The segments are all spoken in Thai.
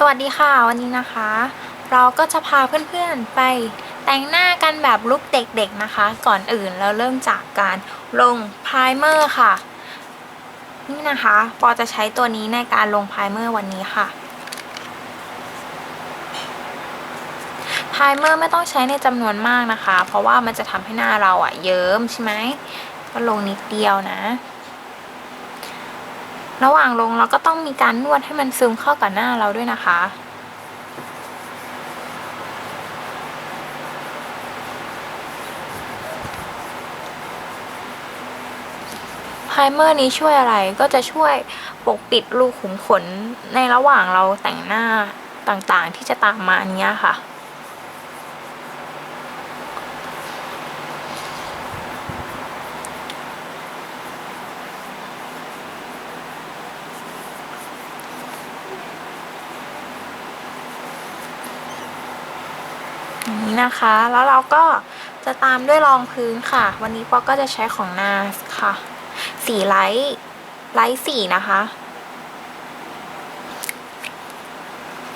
สวัสดีค่ะวันนี้นะคะ เราก็จะพาเพื่อนๆไปแต่งหน้ากันแบบลุคเด็กๆนะคะ ก่อนอื่นเราเริ่มจากการลงไพรเมอร์ค่ะ นี่นะคะปอจะใช้ตัวนี้ในการลงไพรเมอร์วันนี้ค่ะไพรเมอร์ไม่ต้องใช้ในจำนวนมากนะคะ เพราะว่ามันจะทำให้หน้าเราอะเยิ้มใช่ไหมก็ลงนิดเดียวนะ ระหว่างลงเราก็ต้องมีการนวดให้มันซึมเข้ากับหน้าเราด้วยนะคะ ไพรเมอร์นี้ช่วยอะไรก็จะช่วยปกปิดรูขุมขนในระหว่างเราแต่งหน้าต่างๆที่จะตามมาเนี้ยค่ะ นี้นะคะ แล้วเราก็จะตามด้วยรองพื้นค่ะ วันนี้ปอก็จะใช้ของ NARS ค่ะ สีไลท์ไลท์สีนะคะ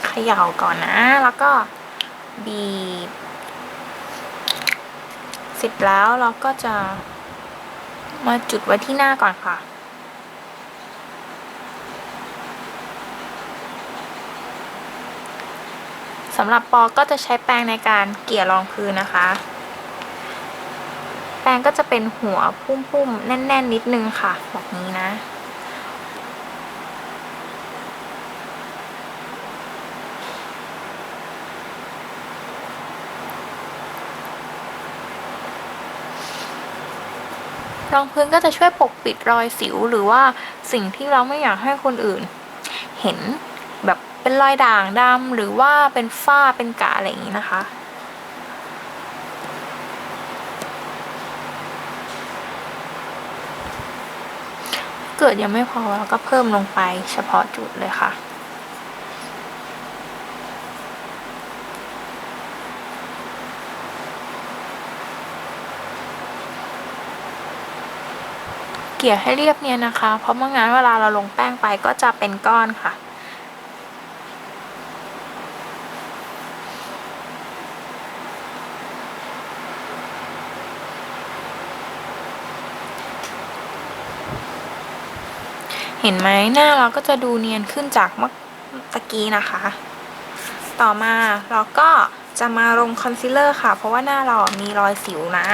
เขย่าก่อนนะ แล้วก็บีบเสร็จแล้วเราก็จะมาจุดไว้ที่หน้าก่อนค่ะ สำหรับปอก็จะใช้แปรงในการเกี่ยรองพื้นนะคะ แปรงก็จะเป็นหัวพุ่มๆ แน่นๆนิดนึงค่ะแบบนี้นะรองพื้นก็จะช่วยปกปิดรอยสิวหรือว่าสิ่งที่เราไม่อยากให้คนอื่น เห็น เป็นรอยด่างดำหรือว่าเป็นฝ้าเป็นกาอะไรอย่างนี้นะคะ เกิดยังไม่พอเราก็เพิ่มลงไปเฉพาะจุดเลยค่ะเกี่ยให้เรียบเนียนนะคะ เพราะเมื่องั้นเวลาเราลงแป้งไปก็จะเป็นก้อนค่ะ เห็นไหมหน้าเราก็จะดูเนียนขึ้นจากเมื่อตะกี้นะคะ ต่อมาเราก็จะมาลงคอนซีลเลอร์ค่ะ เพราะว่าหน้าเรามีรอยสิวนะ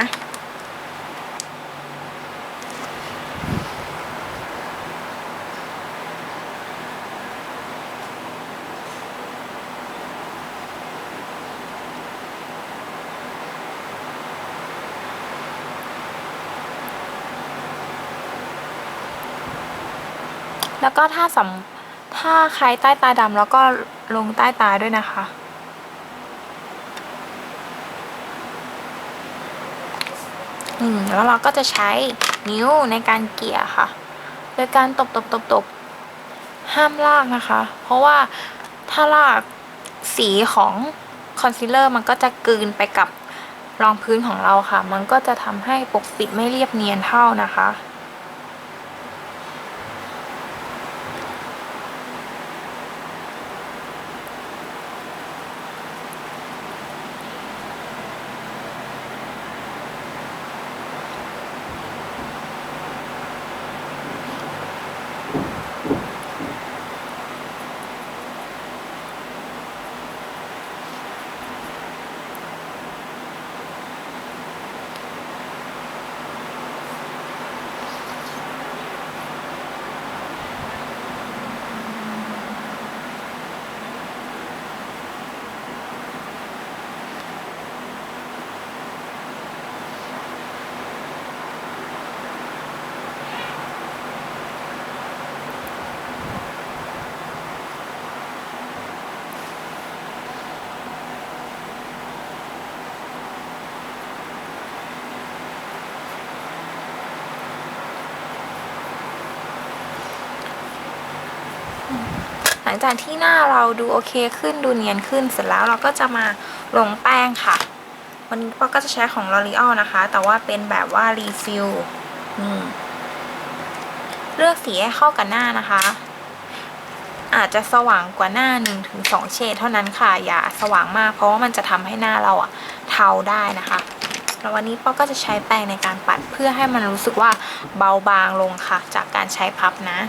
แล้วก็ถ้าสำถ้าใครใต้ตาดำแล้วก็ลงใต้ตาด้วยนะคะ อืมแล้วเราก็จะใช้นิ้วในการเกลี่ยค่ะ โดยการตบตบตบตบห้ามลากนะคะ เพราะว่าถ้าลากสีของคอนซีลเลอร์มันก็จะกลืนไปกับรองพื้นของเราค่ะ มันก็จะทำให้ปกปิดไม่เรียบเนียนเท่านะคะ ลังจากที่หน้าเราดูโอเคขึ้นดูเนียนขึ้นเสร็จแล้วเราก็จะมาลงแป้งค่ะ วันนี้ปอก็จะใช้ของ L'Oreal นะคะ แต่ว่าเป็นแบบว่ารีฟิลเลือกสีให้เข้ากับหน้านะคะ อาจจะสว่างกว่าหน้า1นถึงสเฉดเท่านั้นค่ะ อย่าสว่างมาก เพราะว่ามันจะทำให้หน้าเราอะเทาได้นะคะแล้ววันนี้ป๊อกก็จะใช้แปรงในการปัดเพื่อให้มันรู้สึกว่าเบาบางลงค่ะ จากการใช้พับนะ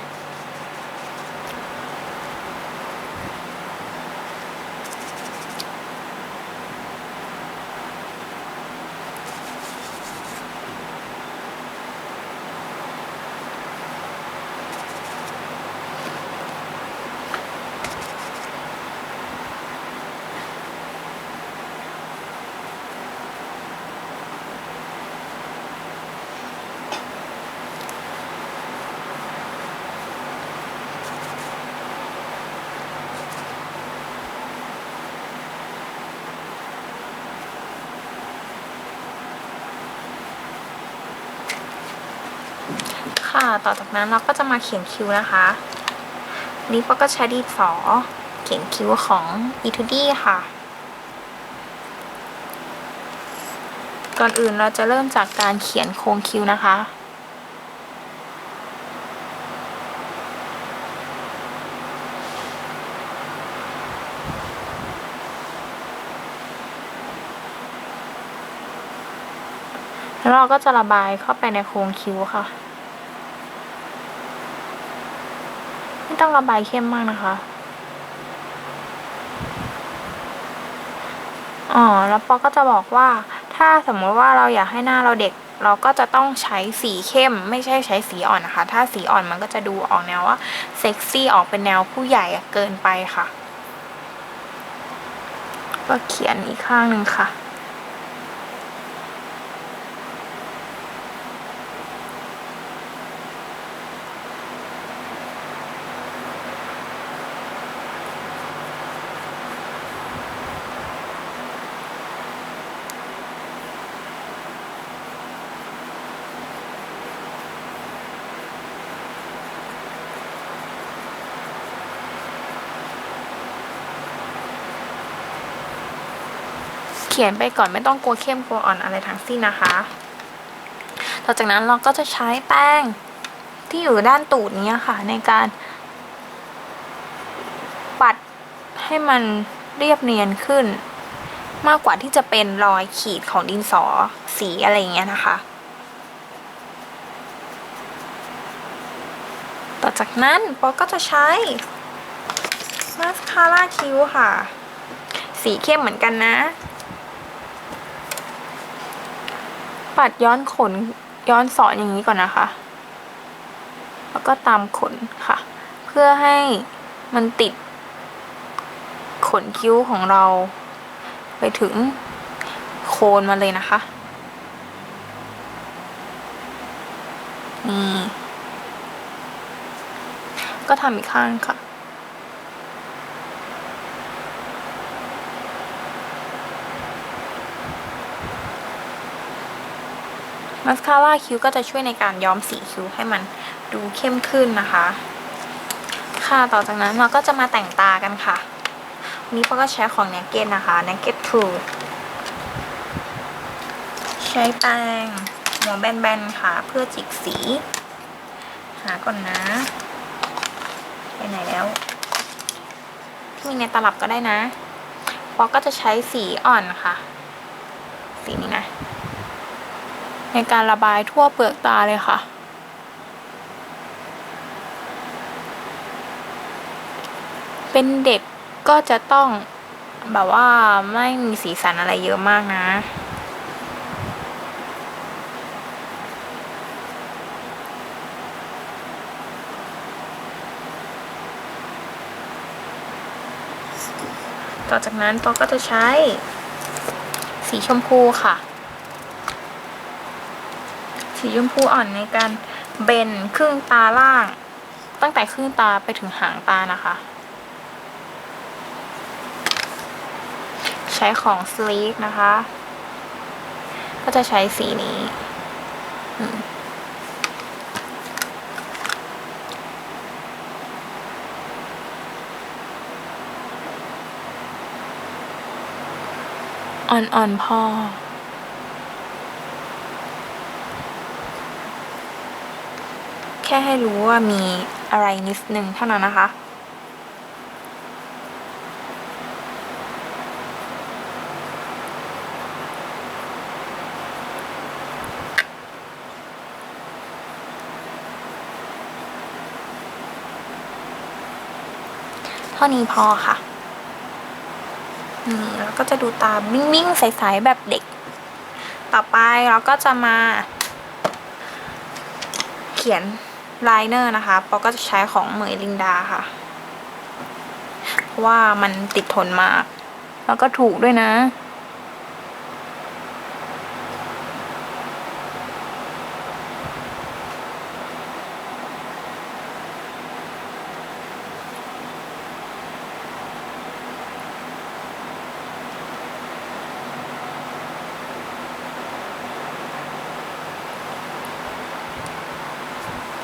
ค่ะ ต่อจากนั้นเราก็จะมาเขียนคิ้วนะคะนี่ป๊อก็ใช้ดินสอเขียนคิ้วของ e t u d y ค่ะ ก่อนอื่นเราจะเริ่มจากการเขียนโครงคิ้วนะคะแล้วเราก็จะระบายเข้าไปในโครงคิ้วค่ะ ไม่ ต้องระบายเข้มมากนะคะ อ๋อ แล้วปอก็จะบอกว่า ถ้าสมมติว่าเราอยากให้หน้าเราเด็ก เราก็จะต้องใช้สีเข้ม ไม่ใช่ใช้สีอ่อนนะคะ ถ้าสีอ่อนมันก็จะดูออกแนวว่าเซ็กซี่ออกเป็นแนวผู้ใหญ่เกินไปค่ะ ก็เขียนอีกข้างหนึ่งค่ะ ขียนไปก่อนไม่ต้องกลัวเข้มกลัวอ่อนอะไรทั้งสิ้นนะคะ ต่อจากนั้นเราก็จะใช้แป้งที่อยู่ด้านตูดนี้ค่ะ ในการ ปัดให้มันเรียบเนียนขึ้น มากกว่าที่จะเป็นรอยขีดของดินสอสีอะไรอย่างเงี้ยนะคะ ต่อจากนั้นปอก็จะใช้มาสคาร่าคิ้วค่ะ สีเข้มเหมือนกันนะ ปัดย้อนขนย้อนสอนอย่างนี้ก่อนนะคะ แล้วก็ตามขนค่ะ เพื่อให้มันติด ขนคิ้วของเรา ไปถึงโคนมาเลยนะคะนี่ก็ทำอีกข้างค่ะ มาสคาร่าคิ้วก็จะช่วยในการย้อมสีคิ้วให้มันดูเข้มขึ้นนะคะ ค่ะต่อจากนั้นเราก็จะมาแต่งตากันค่ะวันนี้ปอก็ใช้ของ n น k เก็ตนะคะ n น k เก็ตทูใช้แปรงหัวแบนๆค่ะ เพื่อจิกสี หาก่อนนะ ไปไหนแล้ว ที่มีในตลับก็ได้นะปอก็จะใช้สีอ่อนค่ะ สีนี้นะ ในการระบายทั่วเปลือกตาเลยค่ะ เป็นเด็กก็จะต้องแบบว่าไม่มีสีสันอะไรเยอะมากนะต่อจากนั้นปอก็จะใช้สีชมพูค่ะ สีชมพูอ่อนในการเบนครึ่งตาล่าง ตั้งแต่ครึ่งตาไปถึงหางตานะคะ ใช้ของสลีกนะคะ ก็จะใช้สีนี้อ่อนๆพอ แค่ให้รู้ว่ามีอะไรนิดนึงเท่านั้นนะคะ เท่านี้พอค่ะอืมแล้วก็จะดูตาบิ้งๆใสๆแบบเด็ก ต่อไปเราก็จะมา เขียน ไลเนอร์นะคะปอก็จะใช้ของเหมยลินดาค่ะ เพราะว่ามันติดทนมาก แล้วก็ถูกด้วยนะ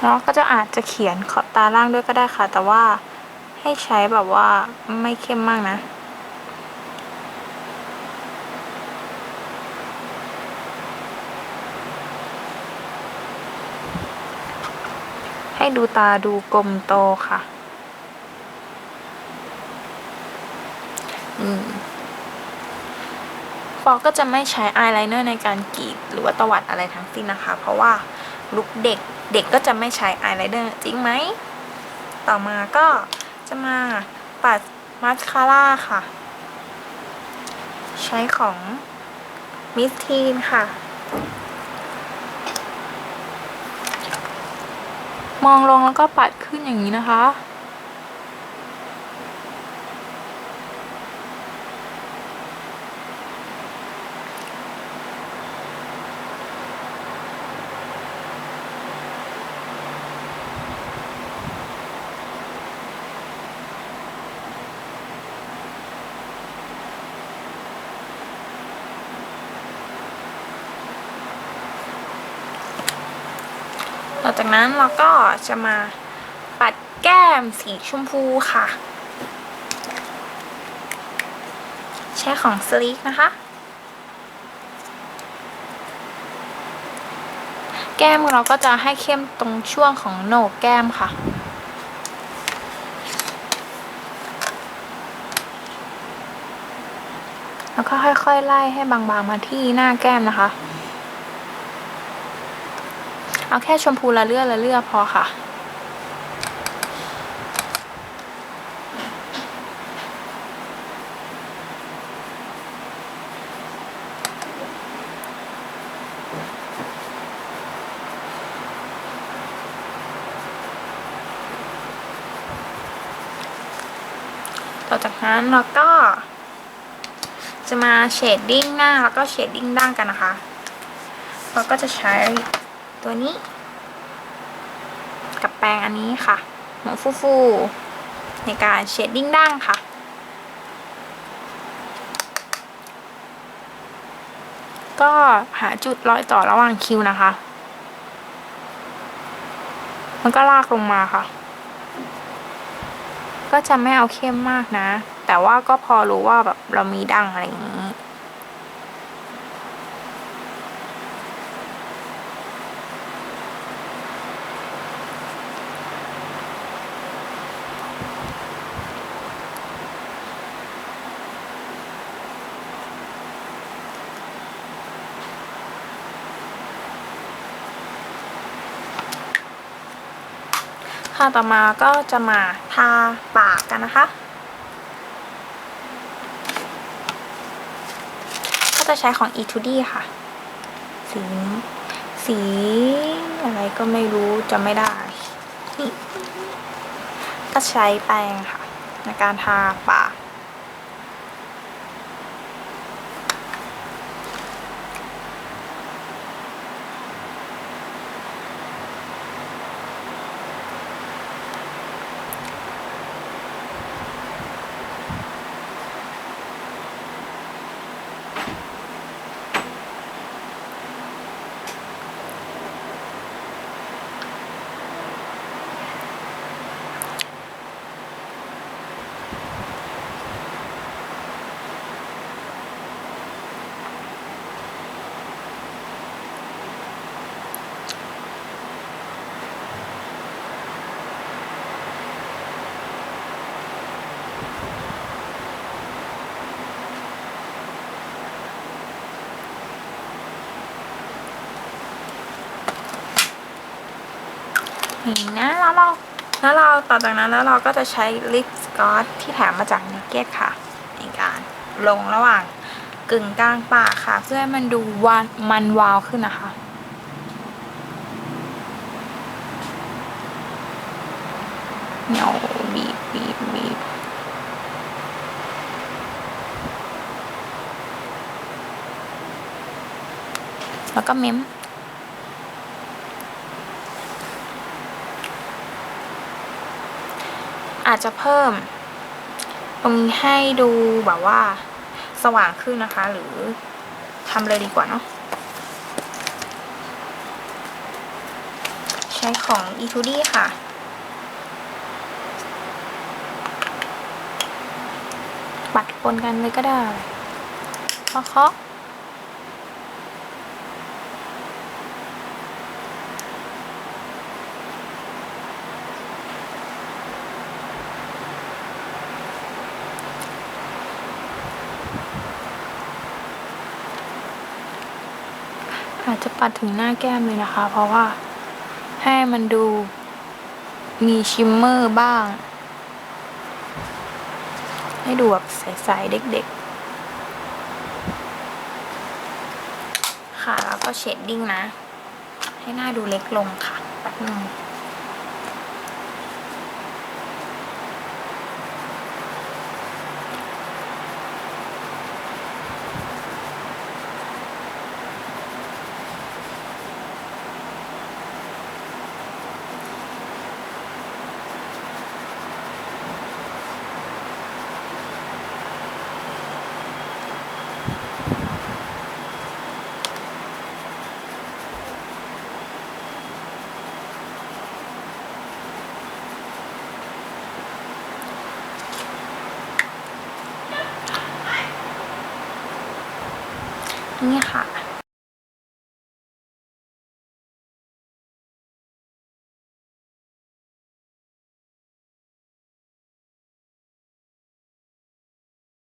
แล้วก็จะอาจจะเขียนขอบตาล่างด้วยก็ได้ค่ะ แต่ว่าให้ใช้แบบว่าไม่เข้มมากนะให้ดูตาดูกลมโตค่ะอืมปอก็จะไม่ใช้อายไลเนอร์ในการกรีดหรือว่าตวัดอะไรทั้งสิ้นนะคะ เพราะว่า ลุคเด็ก เด็กก็จะไม่ใช้อายไลเนอร์จริงไหม ต่อมาก็จะมาปัดมาสคาร่าค่ะ ใช้ของมิสทีนค่ะ มองลงแล้วก็ปัดขึ้นอย่างนี้นะคะ ต่อจากนั้นเราก็จะมาปัดแก้มสีชมพูค่ะ ใช้ของสลีกนะคะ แก้มเราก็จะให้เข้มตรงช่วงของโหนกแก้มค่ะแล้วก็ค่อยๆไล่ให้บางๆมาที่หน้าแก้มนะคะ เอาแค่ชมพูละเลือดละเลือดพอค่ะ ต่อจากนั้นเราก็จะมาเชดดิ้งหน้าแล้วก็เชดดิ้งด่างกันนะคะ เราก็จะใช้ ตัวนี้ กับแปรงอันนี้ค่ะหัวฟูฟูๆในการเชดดิ้งด่างค่ะ ก็หาจุดรอยต่อระหว่างคิ้วนะคะ มันก็ลากลงมาค่ะ ก็จะไม่เอาเข้มมากนะ แต่ว่าก็พอรู้ว่าแบบเรามีดังอะไรอย่างนี้ ค่ะต่อมาก็จะมาทาปากกันนะคะ ก็จะใช้ของ e 2 d ค่ะ สีสีอะไรก็ไม่รู้จะไม่ได้นี่ก็ใช้แปรงค่ะ ในการทาปาก นี่นะแล้วเราแล้วเราต่อจากนั้นแล้วเราก็จะใช้ลิปสกอตที่แถมมาจากนิกเก็ตค่ะในการลงระหว่างกึ่งกลางปากค่ะ เพื่อให้มันดูวานมันวาวขึ้นนะคะเนียวบีบบีบบีบแล้วก็เม้ม อาจจะเพิ่ม ตรงนี้ให้ดูแบบว่าสว่างขึ้นนะคะ หรือทำเลยดีกว่าเนาะใช้ของ e 2 d ค่ะ ปัดปนกันเลยก็ได้เคาะเคาะ อาจจะปัดถึงหน้าแก้มเลยนะคะ เพราะว่าให้มันดูมีชิมเมอร์บ้าง ให้ดูแบบใสๆเด็กๆ ค่ะแล้วก็เชดดิ้งนะ ให้หน้าดูเล็กลงค่ะแป๊บนึง